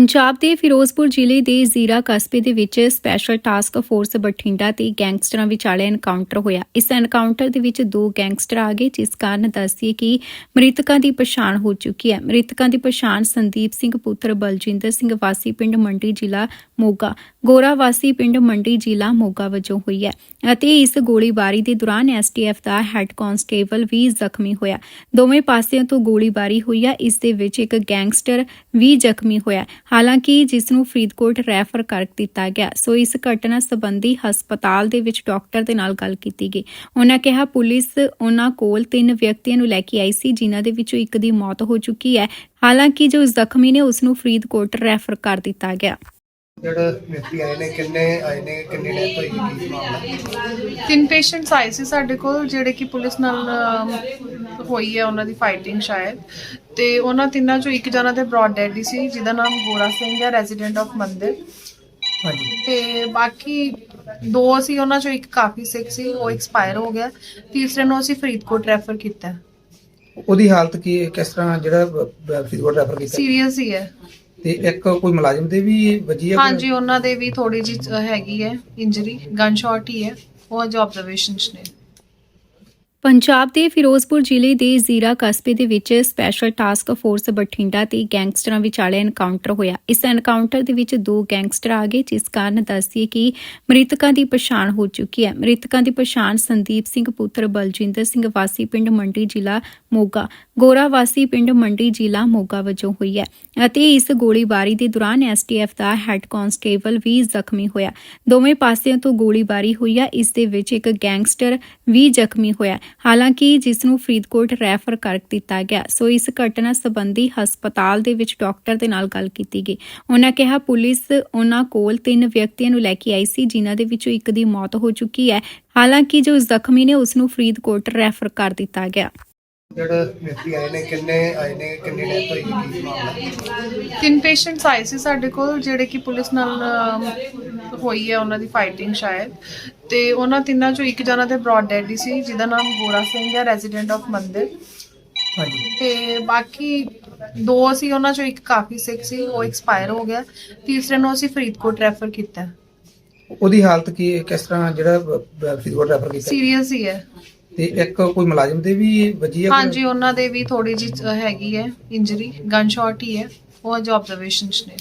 ਪੰਜਾਬ ਦੇ ਫਿਰੋਜ਼ਪੁਰ ਜ਼ਿਲ੍ਹੇ ਦੇ ਜ਼ੀਰਾ ਕਸਬੇ ਦੇ ਵਿੱਚ ਸਪੈਸ਼ਲ ਟਾਸਕ ਫੋਰਸ ਬਠਿੰਡਾ ਤੇ ਗੈਂਗਸਟਰਾਂ ਵਿਚਾਲੇ ਐਨਕਾਊਂਟਰ ਹੋਇਆ। ਇਸ ਐਨਕਾਊਂਟਰ ਦੇ ਵਿੱਚ ਦੋ ਗੈਂਗਸਟਰ ਆ ਗਏ, ਜਿਸ ਕਾਰਨ ਦੱਸੀਏ ਕਿ ਮ੍ਰਿਤਕਾਂ ਦੀ ਪਛਾਣ ਹੋ ਚੁੱਕੀ ਹੈ। ਮ੍ਰਿਤਕਾਂ ਦੀ ਪਛਾਣ ਸੰਦੀਪ ਸਿੰਘ, ਪੁੱਤਰ ਬਲਜਿੰਦਰ ਸਿੰਘ, ਵਾਸੀ ਪਿੰਡ ਮੰਡੀ ਜ਼ਿਲ੍ਹਾ ਮੋਗਾ। ਗੋਰਾ ਵਾਸੀ ਪਿੰਡ ਮੰਡੀ ਜ਼ਿਲ੍ਹਾ ਮੋਗਾ ਵਜੋਂ ਹੋਈ ਹੈ ਅਤੇ ਇਸ ਗੋਲੀਬਾਰੀ ਦੇ ਦੌਰਾਨ ਐਸਟੀਐਫ ਦਾ ਹੈੱਡ ਕਾਂਸਟੇਬਲ ਵੀ ਜ਼ਖਮੀ ਹੋਇਆ। ਦੋਵੇਂ ਪਾਸਿਆਂ ਤੋਂ ਗੋਲੀਬਾਰੀ ਹੋਈ ਹੈ। ਇਸ ਦੇ ਵਿੱਚ ਇੱਕ ਗੈਂਗਸਟਰ ਵੀ ਜ਼ਖਮੀ ਹੋਇਆ। ਹਾਲਾਂਕਿ ਜਿਸ ਨੂੰ ਫਰੀਦਕੋਟ ਰੈਫਰ ਕਰ ਦਿੱਤਾ ਗਿਆ, ਸੋ ਇਸ ਘਟਨਾ ਸੰਬੰਧੀ ਹਸਪਤਾਲ ਦੇ ਵਿੱਚ ਡਾਕਟਰ ਦੇ ਨਾਲ ਗੱਲ ਕੀਤੀ ਗਈ। ਉਹਨਾਂ ਕਿਹਾ, ਪੁਲਿਸ ਉਹਨਾਂ ਕੋਲ ਤਿੰਨ ਵਿਅਕਤੀਆਂ ਨੂੰ ਲੈ ਕੇ ਆਈ ਸੀ, ਜਿਨ੍ਹਾਂ ਦੇ ਵਿੱਚੋਂ ਇੱਕ ਦੀ ਮੌਤ ਹੋ ਚੁੱਕੀ ਹੈ। ਹਾਲਾਂਕਿ ਜੋ ਜ਼ਖਮੀ ਨੇ ਉਸ ਨੂੰ ਫਰੀਦਕੋਟ ਰੈਫਰ ਕਰ ਦਿੱਤਾ ਗਿਆ। ਜਿਹੜਾ ਵਿਅਕਤੀ ਆਏ ਨੇ ਕਿੰਨੇ ਆਏ ਨੇ ਕਿੰਨੀ ਡੈਥ ਹੋਈ ਕੀ ਮਾਮਲਾ? ਤਿੰਨ ਪੇਸ਼ੈਂਟਸ ਆਏ ਸੀ ਸਾਡੇ ਕੋਲ ਜਿਹੜੇ ਕਿ ਪੁਲਿਸ ਨਾਲ ਅਮ, ਹੋਈ ਹੈ ਉਹਨਾਂ ਦੀ ਫਾਈਟਿੰਗ ਸ਼ਾਇਦ। ਤੇ ਉਹਨਾਂ ਤਿੰਨਾਂ ਚੋਂ ਇੱਕ ਜਣਾ ਤੇ ਬ੍ਰੌਡ ਡੈਡ ਸੀ ਜਿਹਦਾ ਨਾਮ ਗੋਰਾ ਸਿੰਘ ਹੈ ਰੈਜ਼ੀਡੈਂਟ ਆਫ ਮੰਦਿਰ। ਹਾਂਜੀ। ਤੇ ਬਾਕੀ ਦੋ ਸੀ ਉਹਨਾਂ ਚੋਂ ਇੱਕ ਕਾਫੀ ਸਿਕ ਸੀ ਉਹ ਐਕਸਪਾਇਰ ਹੋ ਗਿਆ। ਤੀਸਰੇ ਨੂੰ ਅਸੀਂ ਫਰੀਦਕੋਟ ਰੈਫਰ ਕੀਤਾ। ਉਹਦੀ ਹਾਲਤ ਕੀ ਕਿਸ ਤਰ੍ਹਾਂ ਜਿਹੜਾ ਫਰੀਦਕੋਟ ਰੈਫਰ ਕੀਤਾ? ਸੀਰੀਅਸ ਹੀ ਹੈ। ਤੇ ਇੱਕ ਕੋਈ ਮੁਲਾਜ਼ਮ ਦੇ ਵੀ ਵੱਜੀ ਹੈ ਕੋਈ? ਹਾਂਜੀ ਉਹਨਾਂ ਦੇ ਵੀ ਥੋੜੀ ਜੀ ਹੈਗੀ ਹੈ ਇੰਜਰੀ ਗਨ ਸ਼ਾਟ ਹੀ ਹੈ। ਉਹ ਅਜੇ ਆਬਜ਼ਰਵੇਸ਼ਨਸ ਨੇ। ਪੰਜਾਬ ਦੇ ਫਿਰੋਜ਼ਪੁਰ ਜ਼ਿਲ੍ਹੇ ਦੇ ਜ਼ੀਰਾ ਕਸਬੇ ਦੇ ਵਿੱਚ ਸਪੈਸ਼ਲ ਟਾਸਕ ਫੋਰਸ ਬਠਿੰਡਾ ਤੇ ਗੈਂਗਸਟਰਾਂ ਵਿਚਾਲੇ ਐਨਕਾਊਂਟਰ ਹੋਇਆ। ਇਸ ਐਨਕਾਊਂਟਰ ਦੇ ਵਿੱਚ ਦੋ ਗੈਂਗਸਟਰ ਆ ਗਏ ਜਿਸ ਕਾਰਨ ਦੱਸੀਏ ਕਿ ਮ੍ਰਿਤਕਾਂ ਦੀ ਪਛਾਣ ਹੋ ਚੁੱਕੀ ਹੈ। ਮ੍ਰਿਤਕਾਂ ਦੀ ਪਛਾਣ ਸੰਦੀਪ ਸਿੰਘ ਪੁੱਤਰ ਬਲਜਿੰਦਰ ਸਿੰਘ ਵਾਸੀ ਪਿੰਡ ਮੰਡੀ ਜ਼ਿਲ੍ਹਾ ਮੋਗਾ। ਗੋਰਾ ਵਾਸੀ ਪਿੰਡ ਮੰਡੀ ਜ਼ਿਲ੍ਹਾ ਮੋਗਾ ਵਜੋਂ ਹੋਈ ਹੈ ਅਤੇ ਇਸ ਗੋਲੀਬਾਰੀ ਦੇ ਦੌਰਾਨ ਐਸਟੀਐਫ ਦਾ ਹੈੱਡ ਕਾਂਸਟੇਬਲ ਵੀ ਜ਼ਖਮੀ ਹੋਇਆ। ਦੋਵੇਂ ਪਾਸਿਆਂ ਤੋਂ ਗੋਲੀਬਾਰੀ ਹੋਈ ਹੈ, ਇਸ ਦੇ ਵਿੱਚ ਇੱਕ ਗੈਂਗਸਟਰ ਵੀ ਜ਼ਖਮੀ ਹੋਇਆ ਹਾਲਾਂਕਿ ਜਿਸ ਨੂੰ ਫਰੀਦਕੋਟ ਰੈਫਰ ਕਰ ਦਿੱਤਾ ਗਿਆ, ਸੋ ਇਸ ਘਟਨਾ ਸੰਬੰਧੀ ਹਸਪਤਾਲ ਦੇ ਵਿੱਚ ਡਾਕਟਰ ਦੇ ਨਾਲ ਗੱਲ ਕੀਤੀ ਗਈ। ਉਹਨਾਂ ਕਿਹਾ, ਪੁਲਿਸ ਉਹਨਾਂ ਕੋਲ ਤਿੰਨ ਵਿਅਕਤੀਆਂ ਨੂੰ ਲੈ ਕੇ ਆਈ ਸੀ, ਜਿਨ੍ਹਾਂ ਦੇ ਵਿੱਚੋਂ ਇੱਕ ਦੀ ਮੌਤ ਹੋ ਚੁੱਕੀ ਹੈ। ਹਾਲਾਂਕਿ ਜੋ ਜ਼ਖਮੀ ਨੇ, ਉਸ ਨੂੰ ਫਰੀਦਕੋਟ ਰੈਫਰ ਕਰ ਦਿੱਤਾ ਗਿਆ। ਜਿਹੜਾ ਵਿਅਕਤੀ ਆਏ ਨੇ ਕਿੰਨੇ ਆਏ ਨੇ ਕਿੰਨੀ ਡੈਥ ਹੋਈ ਕੀ ਮਾਮਲਾ? ਤਿੰਨ ਪੇਸ਼ੈਂਟਸ ਆਏ ਸੀ ਸਾਡੇ ਕੋਲ ਜਿਹੜੇ ਕਿ ਪੁਲਿਸ ਨਾਲ ਅਮ, ਹੋਈ ਹੈ ਉਹਨਾਂ ਦੀ ਫਾਈਟਿੰਗ ਸ਼ਾਇਦ। ਤੇ ਉਹਨਾਂ ਤਿੰਨਾਂ ਚੋਂ ਇੱਕ ਜਣਾ ਤੇ ਬ੍ਰੌਡ ਡੈਡ ਸੀ ਜਿਹਦਾ ਨਾਮ ਗੋਰਾ ਸਿੰਘ ਹੈ ਰੈਜ਼ੀਡੈਂਟ ਆਫ ਮੰਦਿਰ। ਹਾਂਜੀ। ਤੇ ਬਾਕੀ ਦੋ ਸੀ ਉਹਨਾਂ ਚੋਂ ਇੱਕ ਕਾਫੀ ਸਿਕ ਸੀ ਉਹ ਐਕਸਪਾਇਰ ਹੋ ਗਿਆ। ਤੀਸਰੇ ਨੂੰ ਅਸੀਂ ਫਰੀਦਕੋਟ ਰੈਫਰ ਕੀਤਾ। ਉਹਦੀ ਹਾਲਤ ਕੀ ਕਿਸ ਤਰ੍ਹਾਂ ਜਿਹੜਾ ਫਰੀਦਕੋਟ ਰੈਫਰ ਕੀਤਾ? ਸੀਰੀਅਸ ਹੀ ਹੈ। ਤੇ ਇੱਕ ਕੋਈ ਮੁਲਾਜ਼ਮ ਦੇ ਵੀ ਵੱਜੀ ਹੈ ਕੋਈ? ਹਾਂਜੀ, ਉਹਨਾਂ ਦੇ ਵੀ ਥੋੜੀ ਜੀ ਹੈਗੀ ਹੈ ਇੰਜਰੀ ਗਨ ਸ਼ਾਟ ਹੀ ਹੈ ਉਹ ਅਜੇ ਆਬਜ਼ਰਵੇਸ਼ਨਸ ਨੇ